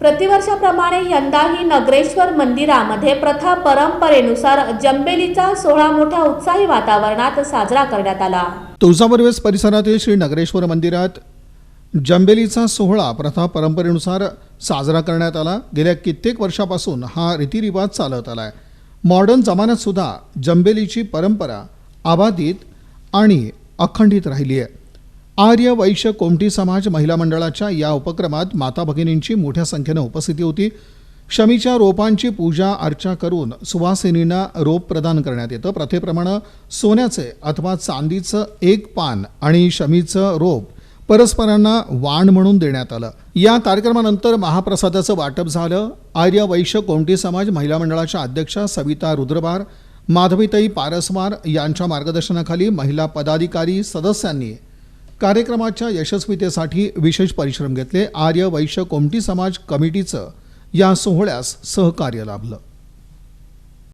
प्रतिवर्षाप्रमाणे यंदाही नगरेश्वर मंदिरामध्ये प्रथा परंपरेनुसार जंबेलीचा सोहळा मोठ्या उत्साही वातावरणात साजरा करण्यात आला. तुळजापूरवेस परिसरातील श्री नगरेश्वर मंदिरात जंबेलीचा सोहळा प्रथा परंपरेनुसार साजरा करण्यात आला. गेल्या कित्येक वर्षापासून हा रीतिरिवाज चालत आला आहे मॉडर्न जमान्यात सुद्धा जंबेलीची परंपरा अबाधित आणि अखंडित राहिली आहे. आर्य वैश्य कोमटी समाज महिला मंडळाच्या या उपक्रमात माता भगिनींची मोठ्या संख्येनं उपस्थिती होती. शमीच्या रोपांची पूजा अर्चा करून सुवासिनींना रोप प्रदान करण्यात येतं. प्रथेप्रमाणे सोन्याचे अथवा चांदीचं एक पान आणि शमीचं रोप परस्परांना वाण म्हणून देण्यात आलं. या कार्यक्रमानंतर महाप्रसादाचं वाटप झालं. आर्य वैश्य कोमटी समाज महिला मंडळाच्या अध्यक्षा सविता रुद्रबार माधवीताई पारसवार यांच्या मार्गदर्शनाखाली महिला पदाधिकारी सदस्यांनी कार्यक्रमाच्या यशस्वीतेसाठी विशेष परिश्रम घेतले. आर्य वैश्य कोमटी समाज कमिटीचं या सोहळ्यास सहकार्य लाभलं.